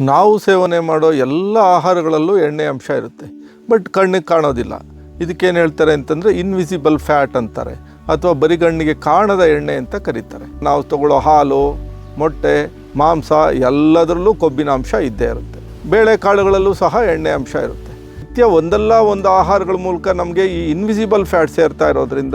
ನಾವು ಸೇವನೆ ಮಾಡೋ ಎಲ್ಲ ಆಹಾರಗಳಲ್ಲೂ ಎಣ್ಣೆ ಅಂಶ ಇರುತ್ತೆ. ಬಟ್ ಕಣ್ಣಿಗೆ ಕಾಣೋದಿಲ್ಲ. ಇದಕ್ಕೇನು ಹೇಳ್ತಾರೆ ಅಂತಂದರೆ ಇನ್ವಿಸಿಬಲ್ ಫ್ಯಾಟ್ ಅಂತಾರೆ. ಅಥವಾ ಬರಿಗಣ್ಣಿಗೆ ಕಾಣದ ಎಣ್ಣೆ ಅಂತ ಕರೀತಾರೆ. ನಾವು ತಗೊಳ್ಳೋ ಹಾಲು, ಮೊಟ್ಟೆ, ಮಾಂಸ ಎಲ್ಲದರಲ್ಲೂ ಕೊಬ್ಬಿನ ಅಂಶ ಇದ್ದೇ ಇರುತ್ತೆ. ಬೇಳೆಕಾಳುಗಳಲ್ಲೂ ಸಹ ಎಣ್ಣೆ ಅಂಶ ಇರುತ್ತೆ. ನಿತ್ಯ ಒಂದಲ್ಲ ಒಂದು ಆಹಾರಗಳ ಮೂಲಕ ನಮಗೆ ಈ ಇನ್ವಿಸಿಬಲ್ ಫ್ಯಾಟ್ ಸೇರ್ತಾ ಇರೋದ್ರಿಂದ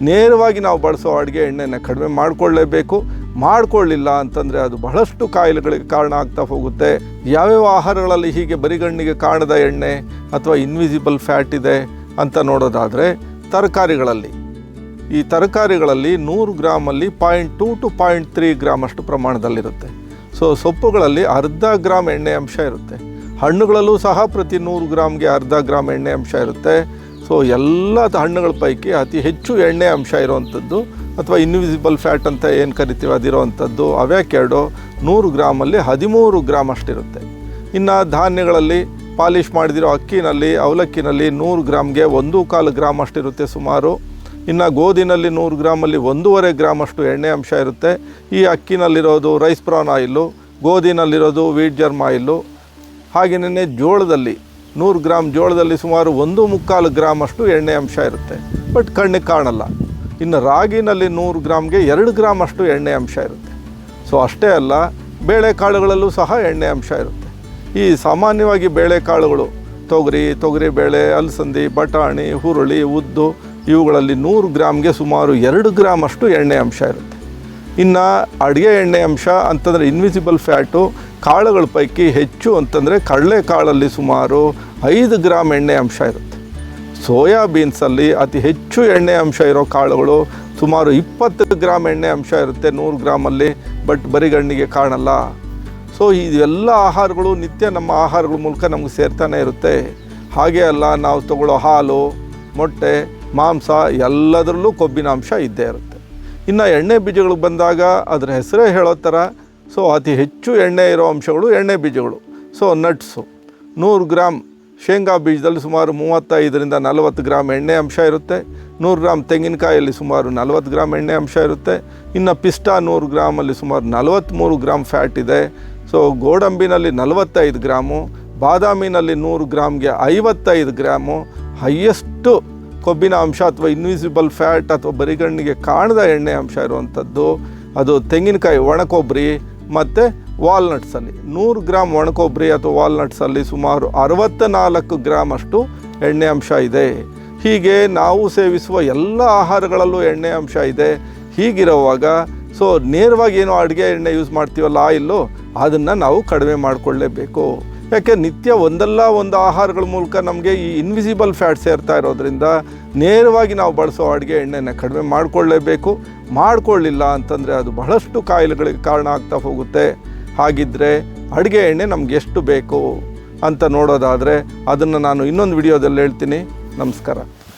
ನೇರವಾಗಿ ನಾವು ಬಳಸೋ ಅಡುಗೆ ಎಣ್ಣೆನ ಕಡಿಮೆ ಮಾಡಿಕೊಳ್ಳೇಬೇಕು. ಮಾಡಿಕೊಳ್ಳಿಲ್ಲ ಅಂತಂದರೆ ಅದು ಬಹಳಷ್ಟು ಕಾಯಿಲೆಗಳಿಗೆ ಕಾರಣ ಆಗ್ತಾ ಹೋಗುತ್ತೆ. ಯಾವ್ಯಾವ ಆಹಾರಗಳಲ್ಲಿ ಹೀಗೆ ಬರಿಗಣ್ಣಿಗೆ ಕಾಣದ ಎಣ್ಣೆ ಅಥವಾ ಇನ್ವಿಸಿಬಲ್ ಫ್ಯಾಟ್ ಇದೆ ಅಂತ ನೋಡೋದಾದರೆ ತರಕಾರಿಗಳಲ್ಲಿ. ಈ ತರಕಾರಿಗಳಲ್ಲಿ ನೂರು ಗ್ರಾಮಲ್ಲಿ point two to point three gram ಅಷ್ಟು ಪ್ರಮಾಣದಲ್ಲಿರುತ್ತೆ. ಸೊ ಸೊಪ್ಪುಗಳಲ್ಲಿ ಅರ್ಧ ಗ್ರಾಮ್ ಎಣ್ಣೆ ಅಂಶ ಇರುತ್ತೆ. ಹಣ್ಣುಗಳಲ್ಲೂ ಸಹ ಪ್ರತಿ ನೂರು ಗ್ರಾಮ್ಗೆ ಅರ್ಧ ಗ್ರಾಮ್ ಎಣ್ಣೆ ಅಂಶ ಇರುತ್ತೆ. ಸೊ ಎಲ್ಲ ಹಣ್ಣುಗಳ ಪೈಕಿ ಅತಿ ಹೆಚ್ಚು ಎಣ್ಣೆ ಅಂಶ ಇರುವಂಥದ್ದು ಅಥವಾ ಇನ್ವಿಸಿಬಲ್ ಫ್ಯಾಟ್ ಅಂತ ಏನು ಕರಿತೀವಿ ಅದಿರೋವಂಥದ್ದು ಅವ್ಯಾಕ್ಯಾಡೋ ನೂರು ಗ್ರಾಮಲ್ಲಿ ಹದಿಮೂರು ಗ್ರಾಮ್ ಅಷ್ಟಿರುತ್ತೆ. ಇನ್ನು ಧಾನ್ಯಗಳಲ್ಲಿ ಪಾಲಿಷ್ ಮಾಡಿದಿರೋ ಅಕ್ಕಿನಲ್ಲಿ, ಅವಲಕ್ಕಿನಲ್ಲಿ ನೂರು ಗ್ರಾಮ್ಗೆ ಒಂದು ಕಾಲು ಗ್ರಾಮ್ ಅಷ್ಟಿರುತ್ತೆ ಸುಮಾರು. ಇನ್ನು ಗೋಧಿನಲ್ಲಿ ನೂರು ಗ್ರಾಮಲ್ಲಿ ಒಂದೂವರೆ ಗ್ರಾಮ್ ಅಷ್ಟು ಎಣ್ಣೆ ಅಂಶ ಇರುತ್ತೆ. ಈ ಅಕ್ಕಿನಲ್ಲಿರೋದು ರೈಸ್ ಪ್ರಾನ್ ಆಯಿಲು ಗೋಧಿನಲ್ಲಿರೋದು ವೀಟ್ ಜರ್ಮ್ ಆಯಿಲು ಹಾಗೆಯೇ ಜೋಳದಲ್ಲಿ ನೂರು ಗ್ರಾಮ್ ಜೋಳದಲ್ಲಿ ಸುಮಾರು ಒಂದು ಮುಕ್ಕಾಲು ಗ್ರಾಮ್ ಅಷ್ಟು ಎಣ್ಣೆ ಅಂಶ ಇರುತ್ತೆ. ಬಟ್ ಕಣ್ಣಿಗೆ ಕಾಣಲ್ಲ. ಇನ್ನು ರಾಗಿನಲ್ಲಿ ನೂರು ಗ್ರಾಮ್ಗೆ ಎರಡು ಗ್ರಾಮ್ ಅಷ್ಟು ಎಣ್ಣೆ ಅಂಶ ಇರುತ್ತೆ. ಸೊ ಅಷ್ಟೇ ಅಲ್ಲ, ಬೇಳೆಕಾಳುಗಳಲ್ಲೂ ಸಹ ಎಣ್ಣೆ ಅಂಶ ಇರುತ್ತೆ. ಈ ಸಾಮಾನ್ಯವಾಗಿ ಬೇಳೆಕಾಳುಗಳು, ತೊಗರಿ ತೊಗರಿ ಬೇಳೆ, ಅಲಸಂದಿ, ಬಟಾಣಿ, ಹುರುಳಿ, ಉದ್ದು, ಇವುಗಳಲ್ಲಿ ನೂರು ಗ್ರಾಮ್ಗೆ ಸುಮಾರು ಎರಡು ಗ್ರಾಮ್ ಅಷ್ಟು ಎಣ್ಣೆ ಅಂಶ ಇರುತ್ತೆ. ಇನ್ನು ಅಡುಗೆ ಎಣ್ಣೆ ಅಂಶ ಅಂತಂದರೆ ಇನ್ವಿಸಿಬಲ್ ಫ್ಯಾಟು ಕಾಳುಗಳ ಪೈಕಿ ಹೆಚ್ಚು ಅಂತಂದರೆ ಕಡಲೆಕಾಳಲ್ಲಿ ಸುಮಾರು ಐದು ಗ್ರಾಮ್ ಎಣ್ಣೆ ಅಂಶ ಇರುತ್ತೆ. ಸೋಯಾಬೀನ್ಸಲ್ಲಿ ಅತಿ ಹೆಚ್ಚು ಎಣ್ಣೆ ಅಂಶ ಇರೋ ಕಾಳುಗಳು ಸುಮಾರು ಇಪ್ಪತ್ತು ಗ್ರಾಮ್ ಎಣ್ಣೆ ಅಂಶ ಇರುತ್ತೆ ನೂರು ಗ್ರಾಮಲ್ಲಿ, ಬಟ್ ಬರಿಗಣ್ಣಿಗೆ ಕಾಣಲ್ಲ. ಸೊ ಇದೆಲ್ಲ ಆಹಾರಗಳು ನಿತ್ಯ ನಮ್ಮ ಆಹಾರಗಳ ಮೂಲಕ ನಮಗೆ ಸೇರ್ತಾನೆ ಇರುತ್ತೆ. ಹಾಗೆ ಅಲ್ಲ, ನಾವು ತಗೊಳ್ಳೋ ಹಾಲು, ಮೊಟ್ಟೆ, ಮಾಂಸ ಎಲ್ಲದರಲ್ಲೂ ಕೊಬ್ಬಿನ ಅಂಶ ಇದ್ದೇ ಇರುತ್ತೆ. ಇನ್ನು ಎಣ್ಣೆ ಬೀಜಗಳಿಗೆ ಬಂದಾಗ ಅದರ ಹೆಸರೇ ಹೇಳೋ ಥರ ಸೊ ಅತಿ ಹೆಚ್ಚು ಎಣ್ಣೆ ಇರೋ ಅಂಶಗಳು ಎಣ್ಣೆ ಬೀಜಗಳು. ಸೊ ನಟ್ಸು ನೂರು ಗ್ರಾಮ್ ಶೇಂಗಾ ಬೀಜದಲ್ಲಿ ಸುಮಾರು ಮೂವತ್ತೈದರಿಂದ ನಲವತ್ತು ಗ್ರಾಮ್ ಎಣ್ಣೆ ಅಂಶ ಇರುತ್ತೆ. ನೂರು ಗ್ರಾಮ್ ತೆಂಗಿನಕಾಯಲ್ಲಿ ಸುಮಾರು ನಲವತ್ತು ಗ್ರಾಮ್ ಎಣ್ಣೆ ಅಂಶ ಇರುತ್ತೆ. ಇನ್ನು ಪಿಸ್ಟಾ ನೂರು ಗ್ರಾಮಲ್ಲಿ ಸುಮಾರು ನಲವತ್ತ್ಮೂರು ಗ್ರಾಮ್ ಫ್ಯಾಟ್ ಇದೆ. ಸೊ ಗೋಡಂಬಿನಲ್ಲಿ ನಲವತ್ತೈದು ಗ್ರಾಮು, ಬಾದಾಮಿನಲ್ಲಿ ನೂರು ಗ್ರಾಮ್ಗೆ ಐವತ್ತೈದು ಗ್ರಾಮು, ಹೈಯೆಸ್ಟು ಕೊಬ್ಬಿನ ಅಂಶ ಅಥವಾ ಇನ್ವಿಸಿಬಲ್ ಫ್ಯಾಟ್ ಅಥವಾ ಬರಿಗಣ್ಣಿಗೆ ಕಾಣದ ಎಣ್ಣೆ ಅಂಶ ಇರುವಂಥದ್ದು. ಅದು ತೆಂಗಿನಕಾಯಿ ಒಣಕೊಬ್ಬರಿ ಮತ್ತು ವಾಲ್ನಟ್ಸಲ್ಲಿ ನೂರು ಗ್ರಾಮ್ ಒಣಕೊಬ್ಬರಿ ಅಥವಾ ವಾಲ್ನಟ್ಸಲ್ಲಿ ಸುಮಾರು ಅರವತ್ತ ನಾಲ್ಕು ಗ್ರಾಮ್ ಅಷ್ಟು ಎಣ್ಣೆ ಅಂಶ ಇದೆ. ಹೀಗೆ ನಾವು ಸೇವಿಸುವ ಎಲ್ಲ ಆಹಾರಗಳಲ್ಲೂ ಎಣ್ಣೆ ಅಂಶ ಇದೆ. ಹೀಗಿರುವಾಗ ಸೊ ನೇರವಾಗಿ ಏನು ಅಡುಗೆ ಎಣ್ಣೆ ಯೂಸ್ ಮಾಡ್ತೀವಲ್ಲ ಆಯಿಲ್ಲು ಅದನ್ನು ನಾವು ಕಡಿಮೆ ಮಾಡಿಕೊಳ್ಳೇಬೇಕು. ಯಾಕೆ ನಿತ್ಯ ಒಂದಲ್ಲ ಒಂದು ಆಹಾರಗಳ ಮೂಲಕ ನಮಗೆ ಈ ಇನ್ವಿಸಿಬಲ್ ಫ್ಯಾಟ್ ಸೇರ್ತಾ ಇರೋದ್ರಿಂದ ನೇರವಾಗಿ ನಾವು ಬಳಸೋ ಅಡುಗೆ ಎಣ್ಣೆನ ಕಡಿಮೆ ಮಾಡಿಕೊಳ್ಳೇಬೇಕು. ಮಾಡಿಕೊಳ್ಳಿಲ್ಲ ಅಂತಂದರೆ ಅದು ಬಹಳಷ್ಟು ಕಾಯಿಲೆಗಳಿಗೆ ಕಾರಣ ಆಗ್ತಾ ಹೋಗುತ್ತೆ. ಹಾಗಿದ್ದರೆ ಅಡುಗೆ ಎಣ್ಣೆ ನಮ್ಗೆ ಎಷ್ಟು ಬೇಕು ಅಂತ ನೋಡೋದಾದರೆ ಅದನ್ನು ನಾನು ಇನ್ನೊಂದು ವಿಡಿಯೋದಲ್ಲಿ ಹೇಳ್ತೀನಿ. ನಮಸ್ಕಾರ.